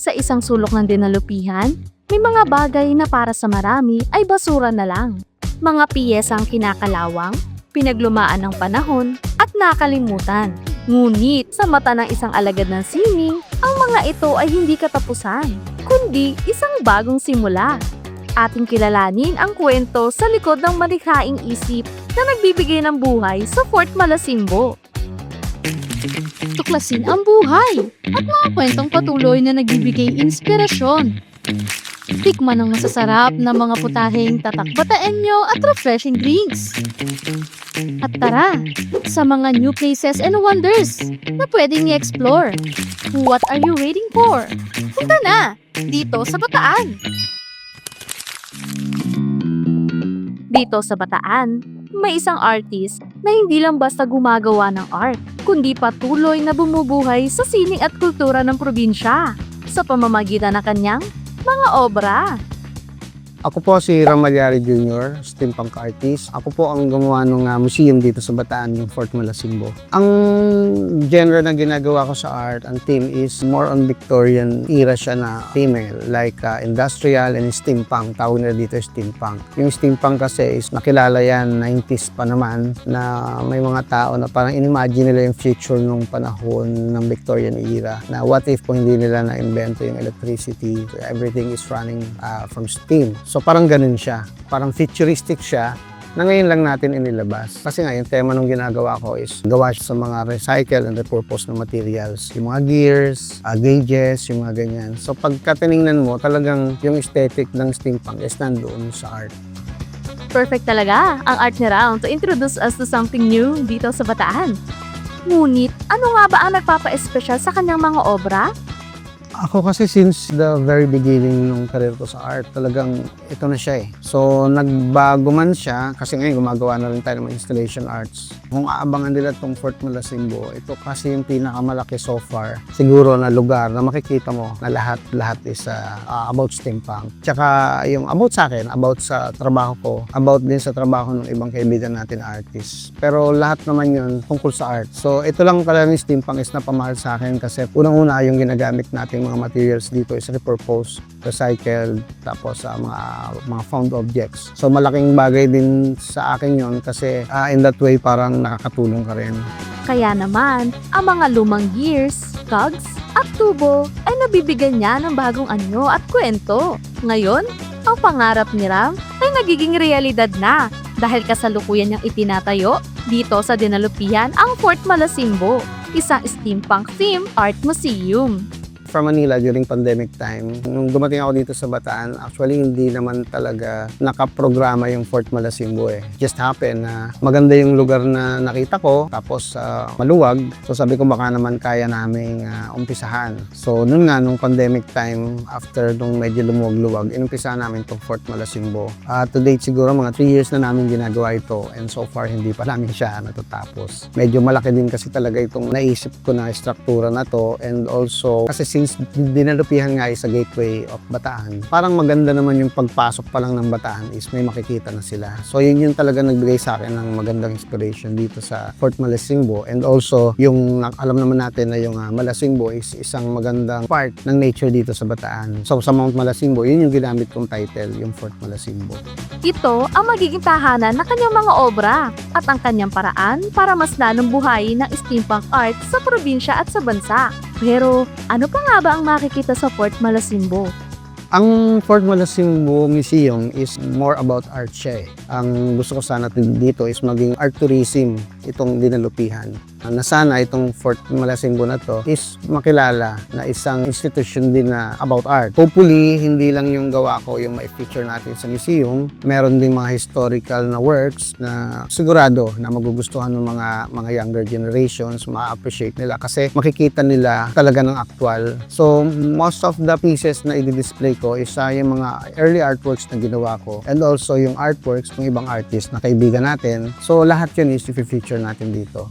Sa isang sulok ng dinalupihan, may mga bagay na para sa marami ay basura na lang. Mga piyesang kinakalawang, pinaglumaan ng panahon, at nakalimutan. Ngunit sa mata ng isang alagad ng sining, ang mga ito ay hindi katapusan, kundi isang bagong simula. Ating kilalanin ang kwento sa likod ng malikhaing isip na nagbibigay ng buhay sa Fort Malasimbo. Tuklasin ang buhay at mga kwentong patuloy na nagbibigay inspirasyon. Tikman ang masasarap na mga putaheng tatakbataan nyo at refreshing drinks. At tara, sa mga new places and wonders na pwedeng i-explore. What are you waiting for? Punta na! Dito sa Bataan! Dito sa Bataan, may isang artist na hindi lang basta gumagawa ng art, kundi patuloy na bumubuhay sa sining at kultura ng probinsya sa pamamagitan ng kanyang mga obra. Ako po si Ramalyari Jr., steampunk artist. Ako po ang gumawa ng uh, museum dito sa Bataan, yung Fort Malasimbo. Ang genre na ginagawa ko sa art, ang theme is more on Victorian era siya na female, like uh, industrial and steampunk. Tawag nila dito steampunk. Yung steampunk kasi is nakilala yan 90s pa naman na may mga tao na parang inimagine nila yung future nung panahon ng Victorian era na what if kung hindi nila na-invento yung electricity, everything is running uh, from steam. So parang ganun siya. Parang futuristic siya na ngayon lang natin inilabas. Kasi nga, yung tema nung ginagawa ko is gawa sa mga recycle and repurpose na materials. Yung mga gears, uh, gauges, yung mga ganyan. So pagka tinignan mo, talagang yung aesthetic ng steampunk is nandoon sa art. Perfect talaga ang art ni Round to introduce us to something new dito sa Bataan. Ngunit, ano nga ba ang nagpapa-espesyal sa kanyang mga obra? Ako kasi since the very beginning ng career ko sa art, talagang ito na siya eh. So nagbago man siya, kasi ngayon gumagawa na rin tayo ng installation arts. Kung aabangan nila itong Fort Malasimbo, ito kasi yung pinakamalaki so far, siguro na lugar na makikita mo na lahat-lahat is uh, uh, about steampunk. Tsaka yung about sa akin, about sa trabaho ko, about din sa trabaho ng ibang kaibigan natin na artists. Pero lahat naman yun tungkol sa art. So ito lang talaga yung steampunk is napamahal sa akin kasi unang-una yung ginagamit nating mga materials dito is repurposed, recycled, tapos sa mga mga found objects. So malaking bagay din sa akin yon kasi ah, in that way parang nakakatulong ka rin. Kaya naman, ang mga lumang gears, cogs, at tubo ay nabibigyan niya ng bagong anyo at kwento. Ngayon, ang pangarap ni Ram ay nagiging realidad na dahil kasalukuyan niyang itinatayo dito sa dinalupihan ang Fort Malasimbo, isang steampunk theme art museum. From Manila during pandemic time. Nung dumating ako dito sa Bataan, actually hindi naman talaga nakaprograma yung Fort Malasimbo eh. Just happen na maganda yung lugar na nakita ko, tapos ah, maluwag. So sabi ko baka naman kaya naming ah, umpisahan. So noon nga, nung pandemic time, after nung medyo lumuwag-luwag, inumpisahan namin itong Fort Malasimbo. Ah, to date siguro mga 3 years na namin ginagawa ito and so far hindi pa namin siya natatapos. Medyo malaki din kasi talaga itong naisip ko na struktura na to and also kasi since dinalupihan nga sa gateway of Bataan, parang maganda naman yung pagpasok pa lang ng Bataan is may makikita na sila. So yun yung talaga nagbigay sa akin ng magandang inspiration dito sa Fort Malasimbo and also yung alam naman natin na yung ah, Malasimbo is isang magandang part ng nature dito sa Bataan. So sa Mount Malasimbo, yun yung ginamit kong title, yung Fort Malasimbo. Ito ang magiging tahanan ng kanyang mga obra at ang kanyang paraan para mas lalong buhayin ng steampunk art sa probinsya at sa bansa. Pero ano pa nga ba ang makikita sa Fort Malasimbo? Ang Fort Malasimbo Museum is more about art siya eh. Ang gusto ko sana dito is maging art tourism itong dinalupihan. Na sana itong Fort Malasimbo na to is makilala na isang institution din na about art. Hopefully, hindi lang yung gawa ko yung mai-feature natin sa museum. Meron din mga historical na works na sigurado na magugustuhan ng mga mga younger generations, ma-appreciate nila kasi makikita nila talaga ng actual. So, most of the pieces na i-display ko is uh, yung mga early artworks na ginawa ko and also yung artworks ng ibang artist na kaibigan natin. So, lahat yun is i-feature natin dito.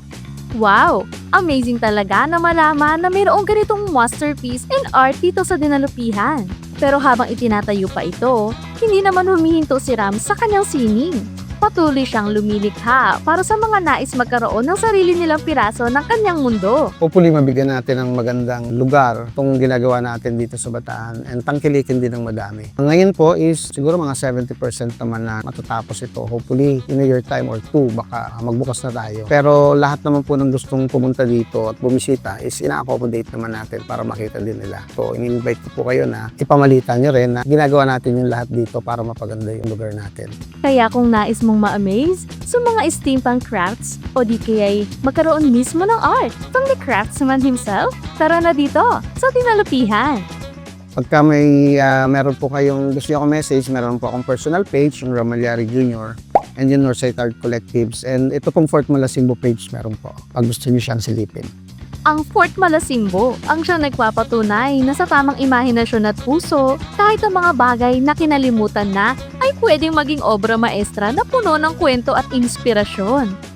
Wow! Amazing talaga na malaman na mayroong ganitong masterpiece in art dito sa dinalupihan. Pero habang itinatayo pa ito, hindi naman humihinto si Ram sa kanyang sining. Patuloy siyang lumilikha para sa mga nais magkaroon ng sarili nilang piraso ng kanyang mundo. Hopefully, mabigyan natin ng magandang lugar itong ginagawa natin dito sa Bataan and tangkilikin din ng madami. Ngayon po is siguro mga 70% naman na matatapos ito. Hopefully, in a year time or two, baka magbukas na tayo. Pero lahat naman po ng gustong pumunta dito at bumisita is ina-accommodate naman natin para makita din nila. So, in-invite ko po kayo na ipamalitan nyo rin na ginagawa natin yung lahat dito para mapaganda yung lugar natin. Kaya kung nais mong ma-amaze sa mga steampunk crafts o di kaya'y magkaroon mismo ng art from the craftsman himself, tara na dito sa Tinalupihan. Pagka may ah, meron po kayong gusto akong message, meron po akong personal page, yung Ramalyari Jr. and yung Northside Art Collectives. And ito pong Fort Malasimbo page meron po. Pag gusto nyo siyang silipin. Ang Fort Malasimbo ang siyang nagpapatunay na sa tamang imahinasyon at puso, kahit ang mga bagay na kinalimutan na ay pwedeng maging obra maestra na puno ng kwento at inspirasyon.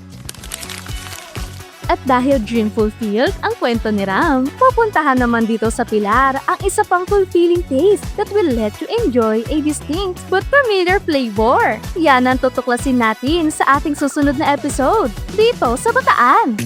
At dahil dream fulfilled ang kwento ni Ram, pupuntahan naman dito sa Pilar ang isa pang fulfilling taste that will let you enjoy a distinct but familiar flavor. Yan ang tutuklasin natin sa ating susunod na episode dito sa Bataan.